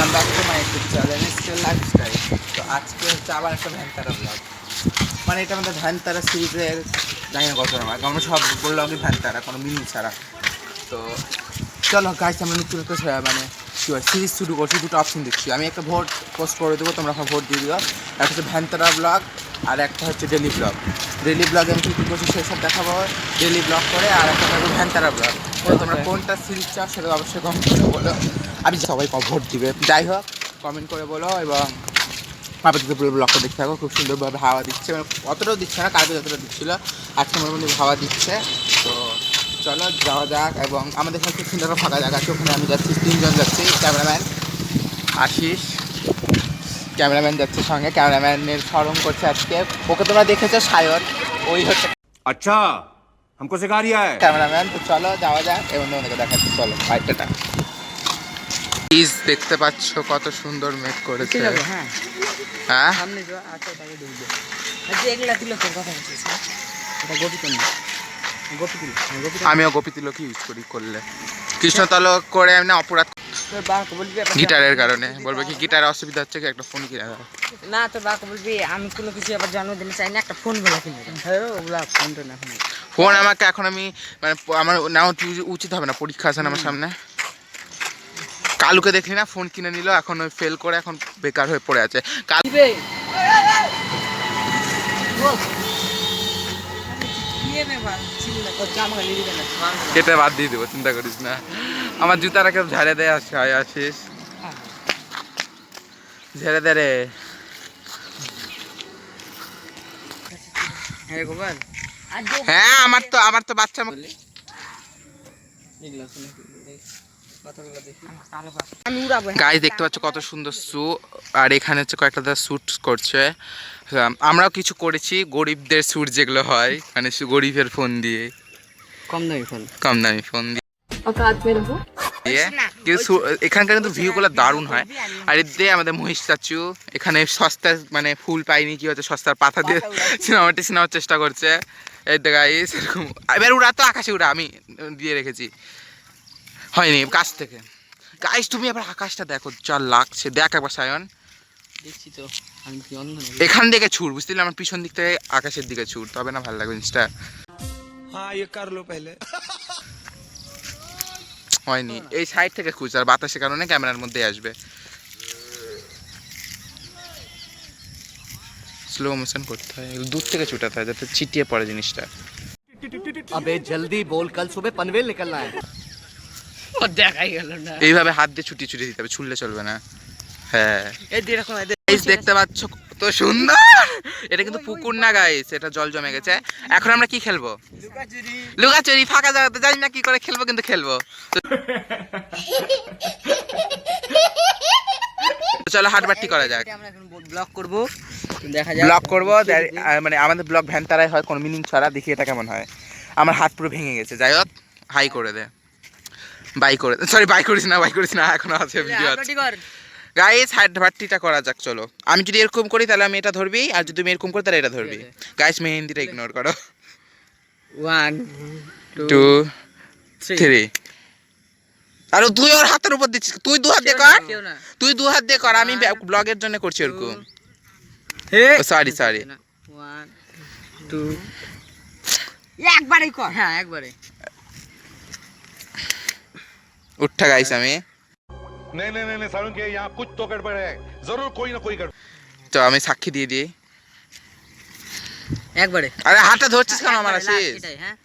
Welcome back to my YouTube channel still lifestyle তো আজকে হচ্ছে আবার একটা ভ্যানতারা ব্লগ মানে এটা আমাদের ভ্যানতারা সিরিজের জানি না কত আমার আমরা সব ব্লগই ভ্যানতারা, কোনো মিনিং ছাড়া। তো চলো গাইস আমরা নতুন একটা মানে কী হয় সিরিজ শুরু করছি, দুটো অপশন দিচ্ছি আমি একটা ভোট পোস্ট করে দেবো, তোমরা এখন ভোট দিয়ে দিও। একটা হচ্ছে ভ্যানতারা ব্লগ আর একটা হচ্ছে ডেলি ব্লগ ডেলি ব্লগে আমি কী কী করছি, সেসব দেখাবো। ডেলি ব্লগ করে, আর একটা ভ্যানতারা ব্লগ তোমরা কোনটা সিল্ক চাও সেটা অবশ্যই কমেন্ট করে বলো। আমি সবাই ভোট দিবে। যাই হোক কমেন্ট করে বলো এবং আপাতত পুরো ব্লকটা দেখতে থাকো। খুব সুন্দরভাবে হাওয়া দিচ্ছে। মানে অতটাও দিচ্ছে না কালকে যতটা দিচ্ছিল। আজকে মোটামুটি হাওয়া দিচ্ছে। তো চলো যাওয়া যাক এবং আমাদের এখানে খুব সুন্দর ফাঁকা জায়গা আছে। ওখানে আমি যাচ্ছি তিনজন যাচ্ছি। ক্যামেরাম্যান আশিস ক্যামেরাম্যান যাচ্ছে সঙ্গে। ক্যামেরাম্যানের স্মরণ করছে আজকে। ওকে তোমরা দেখেছ সায়র ওই হচ্ছে আচ্ছা। हमको सिखा रिया है ক্যামেরাম্যান তো চলো যাওয়া যাক এবং তোমাদেরকে দেখাচ্ছি চলো বাইকটা প্লিজ দেখতে পাচ্ছ কত সুন্দর মেক করেছে হ্যাঁ হ্যাঁ সামনে যাও আচ্ছা তাকে ঢুকবে আচ্ছা এগুলা দিল তোর কথা বলছিস হ্যাঁ? এটা গোপী তো না গোপী দিল গোপী আমিও গোপী তিলক ইউজ করি করলে কৃষ্ণ তালক করে আমি না অপরাধ গিটারের কারণে। বলবে কি গিটারে অসুবিধা হচ্ছে কি একটা ফোন কিনে দাও। না তোর বাবাকে বলবি আমি কোনো কিছু আবার জন্মদিনে চাই না একটা ফোন বেলা কিনে হ্যাঁ ওগুলা ফোনটা না ফোন আমাকে এখন আমি মানে আমার নাও উচিত হবে না পরীক্ষা আছে না আমার সামনে। কালুকে দেখলি না ফোন কিনে নিল এখন ওই ফেল করে এখন বেকার হয়ে পড়ে আছে। কাল কেটে বাদ দিয়ে দেবো চিন্তা করিস না। আমার জুতাটা কেউ ঝাড়ে দেয় আসে হয় আসিস। ঝেড়ে দে রে। হ্যাঁ হ্যাঁ আমার তো আমার তো বাচ্চা উড়াবো হ্যাঁ। দেখতে পাচ্ছ কত সুন্দর আর এখানে হচ্ছে কয়েকটা দাদা শ্যুট করছে। আমরাও কিছু করেছি গরিবদের শ্যুট যেগুলো হয় মানে গরিবের ফোন দিয়ে। কম দামি ফোন কম দামি ফোন দিয়ে। औकात में रहो দিয়ে কিন্তু শু- এখানকার কিন্তু ভিউগুলো দারুণ হয় আর এর দিয়ে আমাদের মহিষ চাচু এখানে সস্তা মানে ফুল পাইনি কি হচ্ছে সস্তার পাতা দিয়ে সিনেমাটি সিনেমার চেষ্টা করছে এই তো গাইস এরকম এবার উড়া তো আকাশে উড়া আমি দিয়ে রেখেছি হয়নি কাছ থেকে গাইস তুমি আবার আকাশটা দেখো যা লাগছে দেখ একবার সায়ন দেখছি তো আমি কি অন্ধ নাকি? এখান থেকে ছুট বুঝতে পারলে আমার পিছন দিক থেকে আকাশের দিকে ছুট তবে না ভালো লাগবে জিনিসটা हाँ ये कर लो पहले হয়নি। এই সাইড থেকে খুঁজছে আর বাতাসের কারণে ক্যামেরার মধ্যে আসবে। স্লো মোশন করতে হয় দূর থেকে ছুটাতে হয় যাতে ছিটিয়ে পড়ে জিনিসটা। আবে জলদি বল কাল সুবে পানভেল নিকলনা হ্যায়। ও দেখাই গেল না। এইভাবে হাত দিয়ে ছুটি ছুটি দিতে হবে ছুললে চলবে না। হ্যাঁ। এই দেখো দেখতে পাচ্ছ তো সুন্দর! এটা কিন্তু পুকুর না গাইস এটা জল জমে গেছে। এখন আমরা কি খেলব? লুকাচুরি। ফাঁকা জায়গাতে জানি না কি করে খেলব কিন্তু খেলব। চলো হাটবাটি করা যাক। আমরা এখন ব্লগ করব। দেখা যাক ব্লগ করব মানে আমাদের ব্লগ ভ্যান তারাই হয় কোনো মিনিং ছাড়া দেখি এটা কেমন হয়। আমার হাত পুরো ভেঙে গেছে যাই হোক হাই করে দে। বাই করে সরি বাই করিস না বাই করিস না এখনও আছে ভিডিও আছে। গাইস হাট ভাট্টিটা করা যাক চলো। আমি যদি এরকম করি তাহলে আমি এটা ধরবি আর যদি তুমি এরকম করি তাহলে এটা ধরবি। গাইস মেহেন্দিটা ইগনোর করো। ওয়ান টু থ্রি আর তুই ওর হাতের উপর দিচ্ছিস। তুই দু হাত দিয়ে কর। তুই দু হাত দিয়ে কর আমি ব্লগের জন্য করছি এরকম হে। সরি সরি ওয়ান টু একবারেই কর। হ্যাঁ একবারে। উঠা গাইস আমি। नहीं नहीं नहीं नहीं सारुण के यहाँ कुछ तो गड़बड़ है जरूर कोई ना कोई गड़बड़ তো আমি সাক্ষী দিয়ে দিই একবারে আরে হাতটা ধরছিস কেন আমার একবারে, last, আছিস এটাই, হ্যাঁ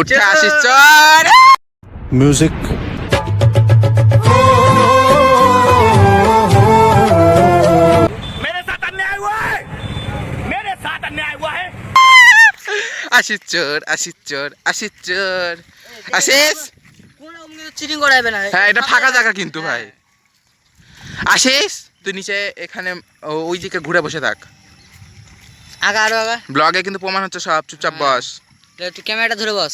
উঠে আসিস চল म्यूजिक আসিস চোর আসিস চোর আসিস চোর আসিস কোনো চিটিং করাবে না। হ্যাঁ এটা ফাঁকা জায়গা কিন্তু ভাই। আসিস? তুই নিচে এখানে ওই দিকে ঘুরে বসে থাক। আগা আরও আগা। ব্লগে কিন্তু প্রমাণ হচ্ছে সব চুপচাপ বস। তাহলে তুই ক্যামেরাটা ধরে বস।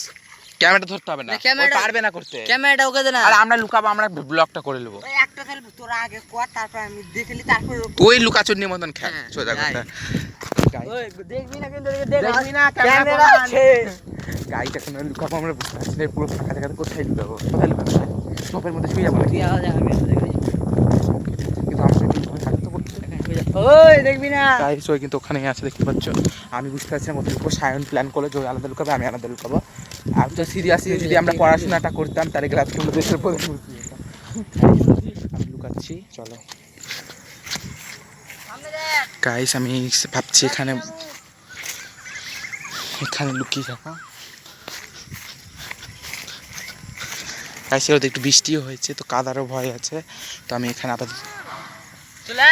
ক্যামেরাটা ধরতে হবে না। ক্যামেরা পারবে না করতে। ক্যামেরাটা ওকে দে না। আর আমরা লুকাবো আমরা ব্লগটা করে নেব। ওই একটা খেল তোরা আগে কর তারপর আমি দেখলি তারপর ওই লুকাচুর মতন খেল। হ্যাঁ, সোজা কথা। ওই দেখবি না কিন্তু দেখবি না, ক্যামেরা আছে। গাড়িটা কোনো লুকাবো আমরা বুঝতে পারছি পুরো ফাঁকা জায়গাতে কোথায় লুকাবো। কোথায় লুকাবো? ঝোপের মধ্যে শুয়ে যাব কি আওয়াজ আমি কিন্তু আমার সাথে ভয় থাকতে তো পড়ছে ওই দেখবি না। গাইস ওই কিন্তু ওখানেই আছে দেখতে পাচ্ছ? আমি বুঝতে পারছি না সায়ন প্ল্যান করলে যে ওই আলাদা লুকাবে আমি আলাদা লুকাবো আমি তো সিরিয়াসলি যদি আমরা পড়াশোনাটা করতাম তাহলে গ্লাস কিন্তু দেশের হতাম। আমি লুকাচ্ছি চলো। গাইস আমি ভাবছি এখানে এখানে লুকিয়ে থাকা। গাইস ওদের একটু বৃষ্টিও হয়েছে তো কাদারও ভয় আছে। তো আমি এখানে আপাতত চলে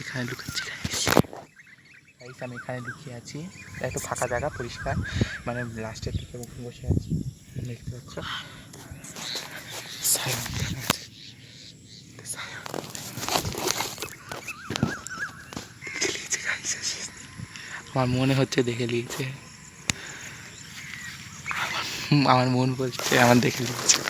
এখানে লুকাচ্ছি গাইস আমি এখানে লুকিয়ে আছি। একটু ফাঁকা জায়গা, পরিষ্কার। মানে লাস্টের দিকে মুখে বসে আছি। দেখতে পাচ্ছ। আমার মনে হচ্ছে দেখে নিয়েছে। আমার- আমার মন বলছে, আমার দেখে নিয়েছে।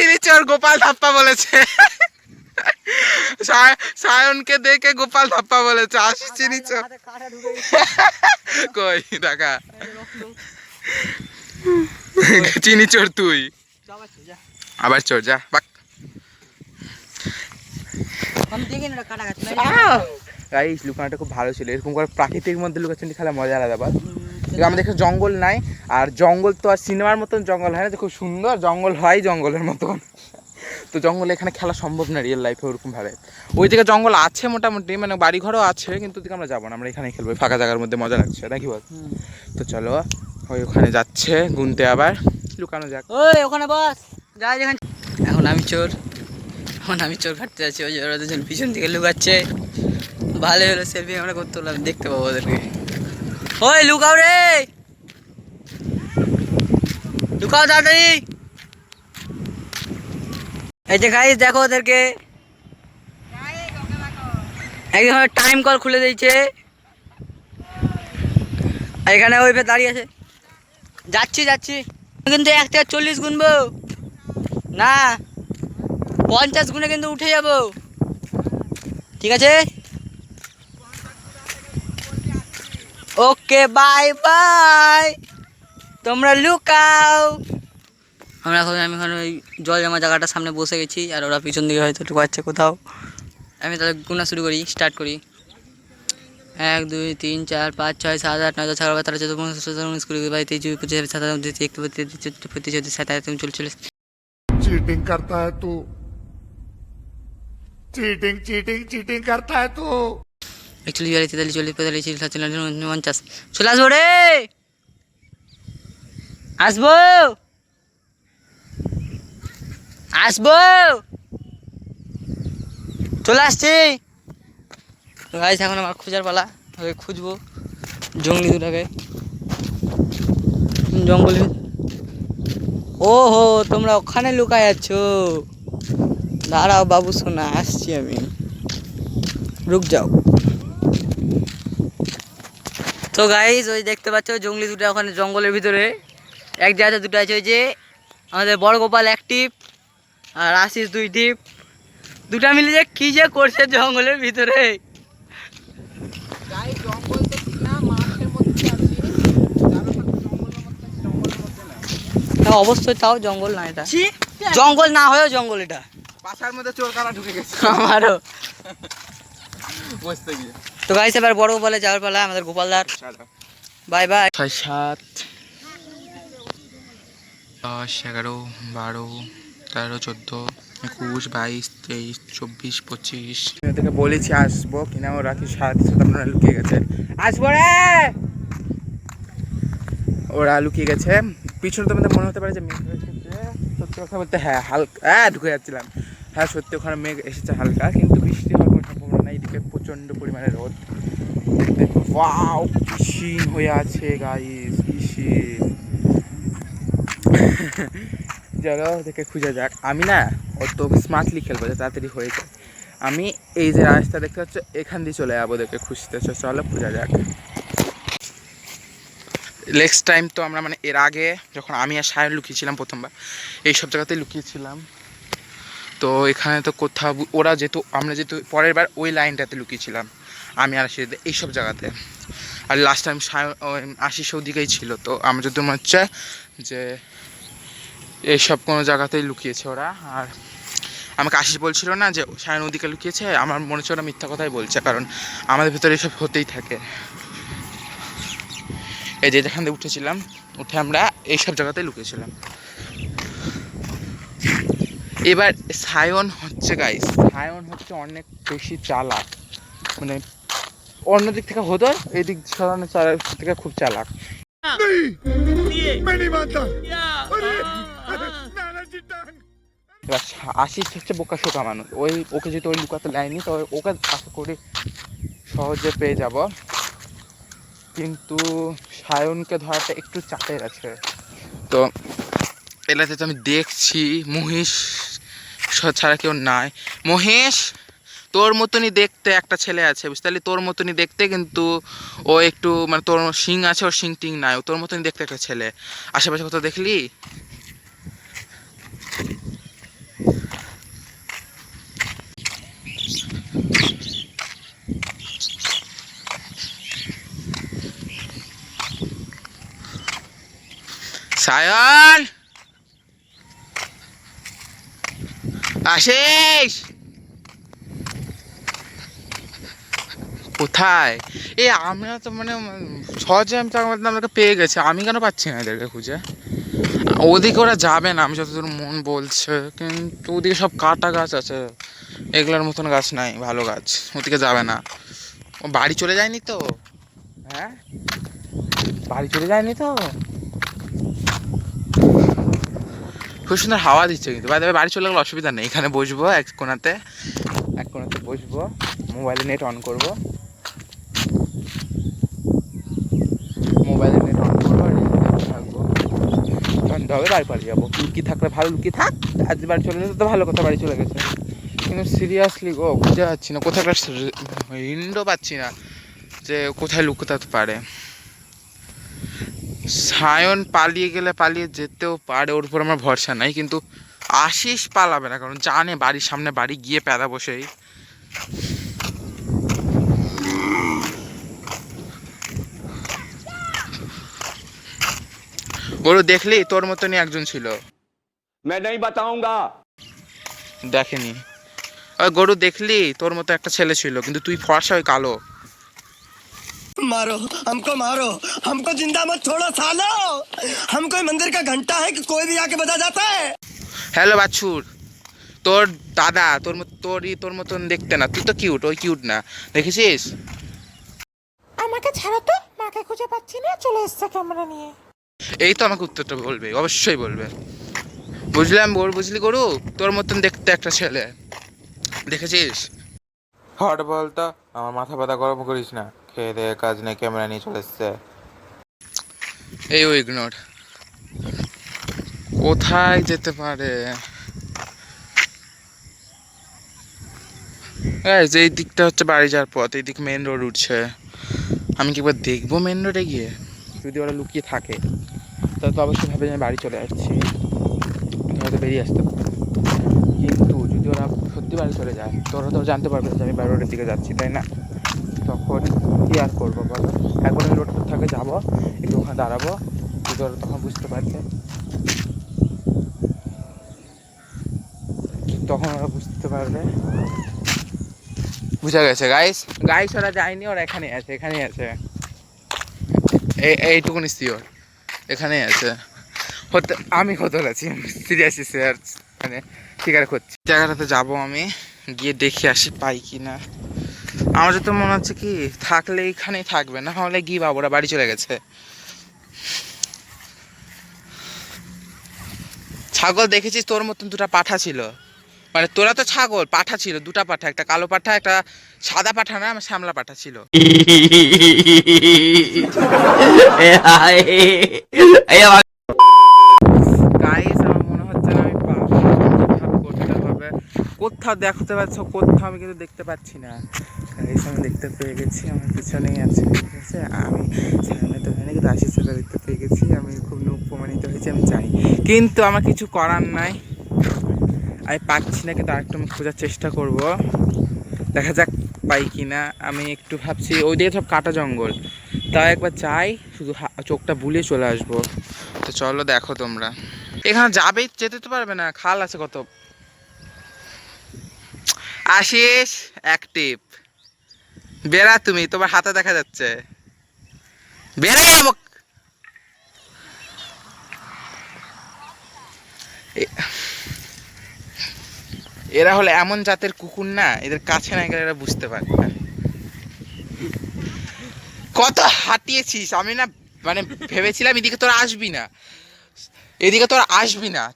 চিনি চোর গোপাল ধাপ্পা বলেছে। সায়- সায়নকে দেখে গোপাল ধাপ্পা বলেছে আসি চিনি চোর। কই টাকা চিনি চোর তুই। আবার চোর যা বাক। দেখি গাইস লুকানোটা খুব ভালো ছিল। এরকম করে প্রাকৃতিক মধ্যে লুকাচ্ছি খেলা মজা আলাদা কিন্তু আমাদের এখানে জঙ্গল নাই। আর জঙ্গল তো আর সিনেমার মতন জঙ্গল হয় না যে খুব সুন্দর জঙ্গল হয় জঙ্গলের মতন। তো জঙ্গলে এখানে খেলা সম্ভব না রিয়েল লাইফে ওরকম ভাবে। ওই দিকে জঙ্গল আছে মোটামুটি মানে বাড়ি ঘরও আছে কিন্তু ওদিকে আমরা যাব না আমরা এখানে খেলব ফাঁকা জায়গার মধ্যে মজা লাগছে নাকি বল? তো চলো ওই ওখানে যাচ্ছে গুনতে আবার। লুকানো যাক। ওই ওখানে বস যা যেখানে। এখন আমি চোর এখন আমি চোর কাটতে যাচ্ছি ওই ওরা দুজন পিছন দিকে লুকাচ্ছে। ভালো হলো সেলফি আমরা করতে হলাম দেখতে পাবো ওদেরকে। ওই, লুকাও রে। লুকাও তাড়াতাড়ি। এই যে গাইস দেখো ওদেরকে। একদম টাইম কল খুলে দিয়েছে। এখানে ওই ফের দাঁড়িয়ে আছে। যাচ্ছি যাচ্ছি। কিন্তু এক থেকে চল্লিশ গুনবো। না, পঞ্চাশ গুণে কিন্তু উঠে যাব। ঠিক আছে? ওকে বাই বাই তোমরা লুকাও। আমরা এখন আমি এখন ওই জল জমা জায়গাটার সামনে বসে গেছি আর ওরা পিছন দিকে হয়তো একটু ঢুকাচ্ছে কোথাও। আমি তাহলে গুণা শুরু করি স্টার্ট করি। এক দুই তিন চার পাঁচ ছয় সাত আট নয় দশ এগারো তারা চোদ্দ পনেরো ষোলো উনিশ কুড়ি বাইশ তেইশ চব্বিশ পঁচিশ সাতাশ উনত্রিশ একটু বত্রিশ পঁয়ত্রিশ চৌত্রিশ সাতাশ তুমি চলে চলে চিটিং করতে হয় তো। চিটিং চিটিং চিটিং করতে হয় তো। একচল্লিশ বিয়াল্লিশ তেতাল্লিশ, চল্লিশ পঁয়তাল্লিশ চল্লিশ সাতচল্লিশ পঞ্চাশ। চলে আসব রে! আসব! আসব! চলে আসছি। গাইস এখন আমার খোঁজার পালা। ওকে খুঁজবো জঙ্গলি দুটাকে। জঙ্গলে ও হো তোমরা ওখানে লুকায় আছো? দাঁড়াও বাবু, শোনা, আসছি আমি। রুক যাও। তো গাইস ওই দেখতে পাচ্ছ জঙ্গলি দুটো ওখানে জঙ্গলের ভিতরে। এক জায়গাতে দুটো আছে ওই যে আমাদের বড় গোপাল এক টিপ আর আশিস দুই টিপ। দুটা মিলে যে কি যে করছে জঙ্গলের ভিতরে। জঙ্গল তো না মাঠের মধ্যে আছি। অবশ্যই তাও জঙ্গল না এটা। জঙ্গল না হয়েও জঙ্গল এটা। বাসার মধ্যে চোর কানা ঢুকে গেছে। আমারও। তো গাইস এবার বড় গোপালে যাওয়ার পালা আমাদের গোপালদার। বাই বাই ছয় সাত দশ এগারো বারো তেরো চোদ্দ একুশ বাইশ তেইশ চব্বিশ পঁচিশ। ওদেরকে বলেছি আসব কিনা ওরা কি সাথে সাথে আপনারা লুকিয়ে গেছে। আসব রে! ওরা লুকিয়ে গেছে। পিছনে তোমাদের মনে হতে পারে যে মেঘ সত্যি কথা বলতে হ্যাঁ হালকা হ্যাঁ ঢুকে যাচ্ছিলাম। হ্যাঁ সত্যি ওখানে মেঘ এসেছে হালকা কিন্তু বৃষ্টি হওয়ার কোনো সম্ভাবনা নাই এদিকে প্রচণ্ড পরিমাণে রোদ। ওয়াও পিসিন হয়ে আছে গাইস পিসিন চলো দেখে খুঁজে যাক। আমি না, অত স্মার্টলি খেলব যে তাড়াতাড়ি হয়ে যায়। আমি এই যে রাস্তা দেখতে পাচ্ছ, এখান দিয়ে চলে যাব ওদেরকে খুঁজতে। চলো, খোঁজা যাক। নেক্সট টাইম তো আমরা মানে এর আগে যখন আমি আর সায়ন লুকিয়েছিলাম প্রথমবার, এই সব জায়গাতেই লুকিয়েছিলাম। তো এখানে তো কোথাও ওরা যেহেতু, আমরা যেহেতু পরের বার ওই লাইনটাতে লুকিয়েছিলাম, আমি আর সে এইসব জায়গাতে। আর লাস্ট টাইম আশিস ওদিকেই ছিল, তো আমার যদি মনে হচ্ছে যে এইসব কোনো জায়গাতেই লুকিয়েছে ওরা, আর আমাকে আশিস বলছিল না যে সায়ন ওদিকে লুকিয়েছে, আমার মনে হচ্ছে ওরা মিথ্যা কথাই বলছে, কারণ আমাদের ভিতরে এসব হতেই থাকে। এই যে যেখান থেকে উঠেছিলাম, উঠে আমরা এইসব জায়গাতেই লুকিয়েছিলাম। এবার সায়ন হচ্ছে গাইস সায়ন হচ্ছে অনেক বেশি চালাক। মানে অন্য দিক থেকে হতো এদিক সাধারণ থেকে খুব চালাক। এবার আশিস হচ্ছে বোকা শোকা মানুষ। ওই ওকে যদি ওই লুকাতে লাইনি তো ওকে আশা করি সহজে পেয়ে যাব। কিন্তু সায়নকে ধরাটা একটু চাপের আছে। তো এলাতে তো আমি দেখছি মহিষ ছাড়া কেউ নাই। মহেশ, তোর মতনই দেখতে একটা ছেলে আছে, বুঝতে পারলি? তোর মতনই দেখতে কিন্তু ও একটু মানে তোর শিং আছে, ওর শিং টিং নাই। ও তোর মতনই দেখতে একটা ছেলে। আশেপাশে কোথাও দেখলি? সায়ন! আশিস! কোথায়? এ আমরা তো মানে সহজে আমি তো আমাদের আমাকে পেয়ে গেছে। আমি কেন পাচ্ছি না এদেরকে খুঁজে? ওদিকে ওরা যাবে না, আমি যতদূর মন বলছে। কিন্তু ওদিকে সব কাটা গাছ আছে। এগুলোর মতন গাছ নাই, ভালো গাছ। ওদিকে যাবে না। ও, বাড়ি চলে যায়নি তো? হ্যাঁ? বাড়ি চলে যায়নি তো? খুব সুন্দর হাওয়া দিচ্ছে কিন্তু। বাইরে বাড়ি চলে গেলে অসুবিধা নেই। এখানে বসবো এক কোনাতে। এক কোনাতে বসবো। মোবাইলে নেট অন করব। মোবাইলে নেট অন করব থাকব। সন্ধ্যা হবে বাড়ি পালিয়ে যাব। লুকিয়ে থাকলে ভালো লুকিয়ে থাক। আজ বাড়ি চলে যেতে তো ভালো কথা, বাড়ি চলে গেছে। কিন্তু সিরিয়াসলি গো খুঁজে পাচ্ছি না। কোথাও উইন্ডো পাচ্ছি না যে কোথায় লুকোতে পারে। সায়ন পালিয়ে গেলে পালিয়ে যেতেও পারে ওর উপর আমার ভরসা নাই কিন্তু আশিস পালাবে না কারণ জানে বাড়ির সামনে বাড়ি গিয়ে প্যাদা বসেই গরু দেখলি তোর মতনই একজন ছিল। দেখেনি। গরু দেখলি তোর মতো একটা ছেলে ছিল কিন্তু তুই ফর্সা ওই কালো। मारो हमको मारो हमको जिंदा मत छोड़ो सालो हम कोई मंदिर का घंटा है कि कोई भी आके बजा जाता है হ্যালো বাছুর তোর দাদা তোর মতো তোরই তোর মতন দেখতে না তুই তো কিউট ওই কিউট না দেখেছিস আমাকে ছাড়ো তো মাকে খুঁজে পাচ্ছি না চলে এসছে ক্যামেরা নিয়ে এই তো আমাকে উত্তরটা বলবে অবশ্যই বলবে বুঝলাম বল বুঝলি গরু তোর মতন দেখতে একটা ছেলে দেখেছিস হট বলতো আমার মাথা ব্যথা গরম করিস না খেয়ে দিয়ে কাজ নেই ক্যামেরা নিয়ে চলে এসছে। এই ও ইগনোর কোথায় যেতে পারে? যে এই দিকটা হচ্ছে বাড়ি যাওয়ার পথ, এই দিক মেন রোড উঠছে। আমি কি একবার দেখব মেন রোডে গিয়ে? যদি ওরা লুকিয়ে থাকে, তাহলে তো অবশ্যই ভাবে আমি বাড়ি চলে আসছি। হয়তো বেরিয়ে আসতে কিন্তু যদি ওরা সত্যি বাড়ি চলে যায়, তো ওরা তো জানতে পারবে যে আমি বাড়ি রোডের দিকে যাচ্ছি, তাই না? তখন কি আর করব বলো? এখন আমি রোড থাকে যাব একটু ওখানে দাঁড়াবো যদি তখন বুঝতে পারবে। তখন ওরা বুঝতে পারবে। বুঝা গেছে গাইস গাইস ওরা যায়নি ওরা এখানে আছে এখানেই আছে। এই এইটুকুনি শিওর এখানেই আছে। হতে আমি হতে আছি? সিরিয়াসলি স্যার মানে শিকার করছি? জায়গাটাতে যাব আমি গিয়ে দেখে আসি পাই কি না আমার তো মনে হচ্ছে কি, থাকলে এখানেই থাকবে, না হলে গিয়ে বাবুরা বাড়ি চলে গেছে। ছাগল দেখেছিস? তোর মতন দুটো পাঠা ছিল। মানে তোরা তো ছাগল, পাঠা ছিল, দুটা পাঠা, একটা কালো পাঠা, একটা সাদা পাঠা, না, আমার শ্যামলা পাঠা ছিল। কোথাও দেখতে পাচ্ছ কোথাও আমি কিন্তু দেখতে পাচ্ছি না। গাইস আমি দেখতে পেয়ে গেছি, আমার পিছনেই আছে, ঠিক আছে? আমি সামনে তো এখানে কিন্তু আশিস সেটা দেখতে পেয়ে গেছি, আমি খুব নুপ প্রমাণিত হয়েছি, আমি জানি কিন্তু আমার কিছু করার নাই। আমি পাচ্ছি না, কিন্তু আরেকটু আমি খোঁজার চেষ্টা করব। দেখা যাক পাই কি না আমি একটু ভাবছি, ওইদিকে সব কাটা জঙ্গল। তাও একবার চাই শুধু চোখটা বুলিয়ে চলে আসব। তো চলো দেখো তোমরা। এখানে যাবে, যেতে তো পারবে না, খাল আছে কত? আশিস অ্যাক্টিভ বেড়া তুমি, তোমার হাতে দেখা যাচ্ছে। বেড়া, আমাক- এরা হলো এমন জাতের কুকুর না, এদের কাছে না গেলে এরা বুঝতে পারবে না। কত হাঁটিয়েছিস, আমি না মানে ভেবেছিলাম এদিকে তোরা আসবি না। এদিকে তোরা আসবি না।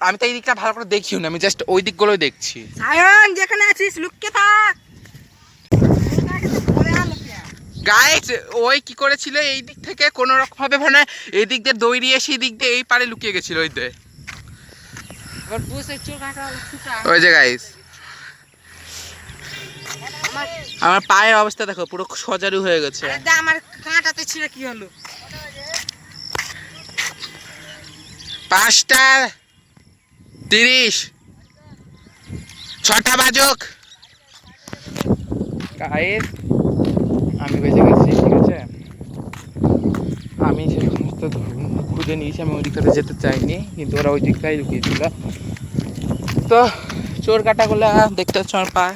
আমি তো এই দিকটা ভালো করে দেখিও না, আমি জাস্ট ওই দিকগুলোই দেখছি। সায়ন, যেখানে আছিস, লুকিয়ে থাক। গাইস ওই কি করেছিল? এই দিক থেকে কোনো রকম ভাবে মানে এই দিক দিয়ে দৌড়ি এসে এই দিক দিয়ে এই পারে লুকিয়ে গেছিল ওই দিয়ে ওই যে গাইস আমার পায়ের অবস্থা দেখো পুরো সজারু হয়ে গেছে। আমার কাঁটাতে ছিঁড়ে কি হলো? পাঁচটা তিরিশ। ছটা বাজক। গায়ের আমি বেঁচে গেছি ঠিক আছে ধু- খুঁজে নিয়েছি, আমি ওই দিকটাতে যেতে চাইনি, কিন্তু ওরা ওই দিকটাই লুকিয়েছিল তো চোর কাটাগুলো দেখতে হচ্ছে আমার পা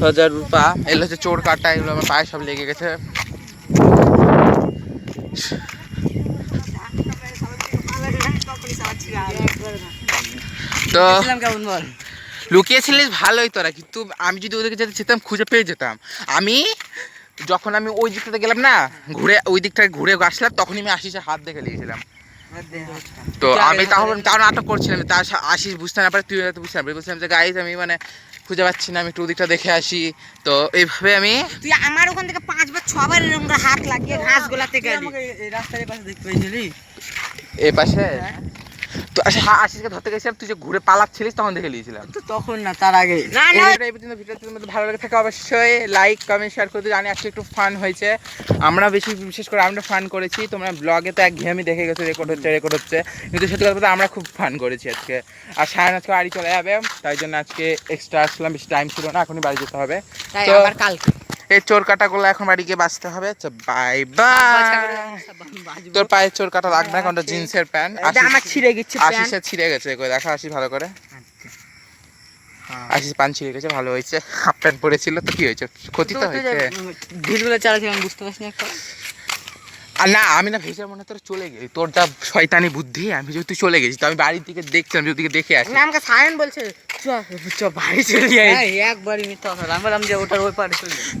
সজারু পা এগুলো হচ্ছে চোর কাটা, এগুলো আমার পায়ে সব লেগে গেছে। তো লুকিয়েছিলিস ভালোই তোরা, কিন্তু আমি যদি ওদিকে যেতে যেতাম, খুঁজে পেয়ে যেতাম। আমি যখন আমি ওই দিকটাতে গেলাম না ঘুরে ওই দিকটায় ঘুরে আসলাম তখনই আমি আশিসে হাত দেখে লিয়েছিলাম তো আমি তখন তাও নাটক করছিলাম তার আশিস বুঝতে না পারে তুই হয়তো বুঝতে না পারি বলছিলাম যে গাইজ আমি মানে খুঁজে পাচ্ছি না আমি একটু ওদিকটা দেখে আসি। তো এইভাবে আমি তুই আমার ওখান থেকে পাঁচবার ছবার এরকম হাত লাগিয়ে ঘাস গোলাতে গেলি। এই রাস্তার পাশে দেখতে পেয়েছিলি এ পাশে? তো আচ্ছা হ্যাঁ আশিসকে ধরতে গেছিলাম তুই যে ঘুরে পালাচ্ছিলিস তখন দেখে নিয়েছিলাম। তো তখন না তার আগে। না ভিডিওটা এই পর্যন্ত ভিডিওটা তোমাদের ভালো লাগে থাকে অবশ্যই লাইক কমেন্ট শেয়ার করে জানি আজকে একটু ফান হয়েছে। আমরা বেশি বিশেষ করে আমরা ফান করেছি। তোমরা ব্লগে তো এক ঘেয়েমি দেখে গেছো রেকর্ড হচ্ছে রেকর্ড হচ্ছে। কিন্তু সত্যি কথা বলতে আমরা খুব ফান করেছি আজকে। আর সায়ন আজকে বাড়ি চলে যাবে তাই জন্য আজকে এক্সট্রা আসলাম বেশি টাইম ছিল না এখনই বাড়ি যেতে হবে। তাই তো আবার কালকে। এই চোর কাটাগুলো এখন বাড়ি গিয়ে বাঁচতে হবে। বাই বাই তোর পায়ে চোর কাটা লাগবে না কারণ জিন্সের প্যান্ট। আমার ছিঁড়ে গেছে। আশিসের ছিঁড়ে গেছে দেখা আসি ভালো করে। আশিস পান ছিঁড়ে গেছে ভালো হয়েছে। হাফ প্যান্ট পরেছিল তো কি হয়েছে? ক্ষতি তো হয়েছে। ঢিলগুলো চালাচ্ছিলাম বুঝতে পারছি না একটা। আর না আমি না ভেজা মনে তোর চলে গেছি। তোর যা শয়তানি বুদ্ধি আমি যেহেতু চলে গেছি তো আমি বাড়ির দিকে দেখছিলাম যদি দেখে আসি। আমাকে সায়ন বলছে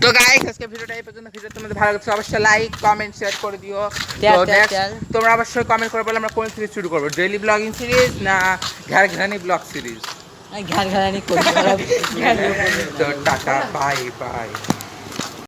তো গাইস আজকে ভিডিওটা এই পর্যন্ত। ভিডিও তোমাদের ভালো লাগছে অবশ্যই লাইক কমেন্ট শেয়ার করে দিও। তোমরা অবশ্যই কমেন্ট করে বলে আমরা কোন সিরিজ শুরু করব? ডেইলি ব্লগিং সিরিজ না ব্লগ সিরিজ তো টাটা বাই বাই